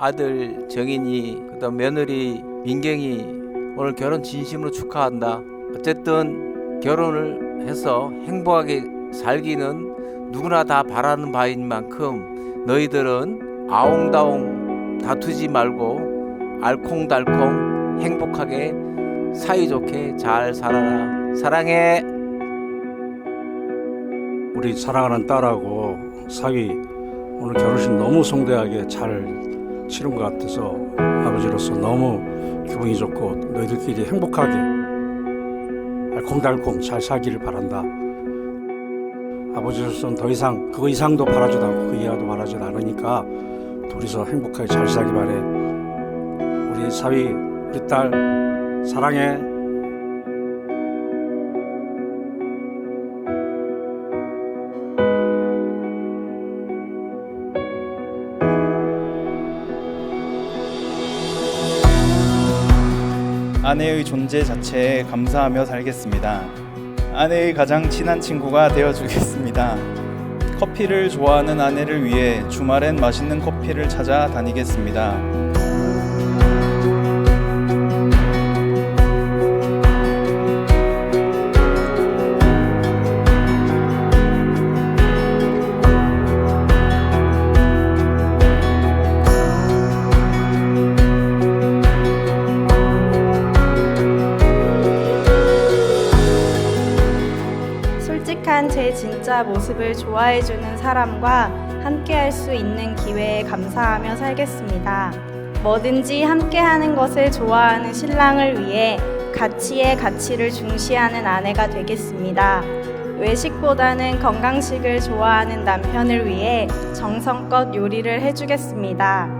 아들 정인이 그다음 며느리 민경이 오늘 결혼 진심으로 축하한다. 어쨌든 결혼을 해서 행복하게 살기는 누구나 다 바라는 바인 만큼 너희들은 아웅다웅 다투지 말고 알콩달콩 행복하게 사이좋게 잘 살아라. 사랑해. 우리 사랑하는 딸하고 사위 오늘 결혼식 너무 성대하게 잘 치른 것 같아서 아버지로서 너무 기분이 좋고 너희들끼리 행복하게 알콩달콩 잘 살기를 바란다. 아버지로서는 더 이상 그거 이상도 바라지도 않고 그 이하도 바라지도 않으니까 둘이서 행복하게 잘 살기 바래. 우리 사위, 우리 딸 사랑해. 아내의 존재 자체에 감사하며 살겠습니다. 아내의 가장 친한 친구가 되어주겠습니다. 커피를 좋아하는 아내를 위해 주말엔 맛있는 커피를 찾아 다니겠습니다. 솔직한 제 진짜 모습을 좋아해주는 사람과 함께할 수 있는 기회에 감사하며 살겠습니다. 뭐든지 함께하는 것을 좋아하는 신랑을 위해 가치의 가치를 중시하는 아내가 되겠습니다. 외식보다는 건강식을 좋아하는 남편을 위해 정성껏 요리를 해주겠습니다.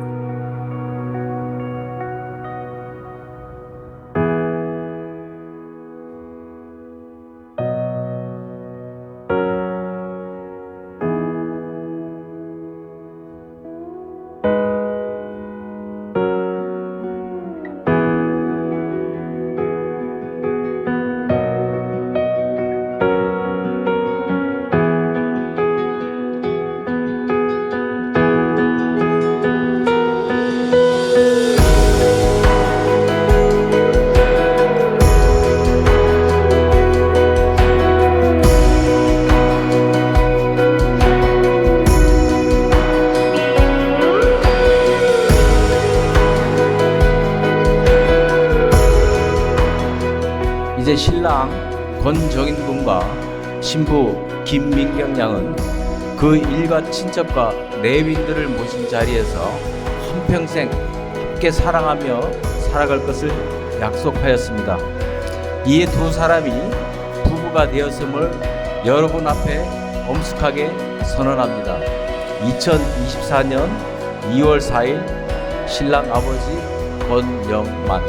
이제 신랑 권정인 군과 신부 김민경 양은 그 일가 친척과 내빈들을 모신 자리에서 한평생 함께 사랑하며 살아갈 것을 약속하였습니다. 이에 두 사람이 부부가 되었음을 여러분 앞에 엄숙하게 선언합니다. 2024년 2월 4일 신랑 아버지 권영만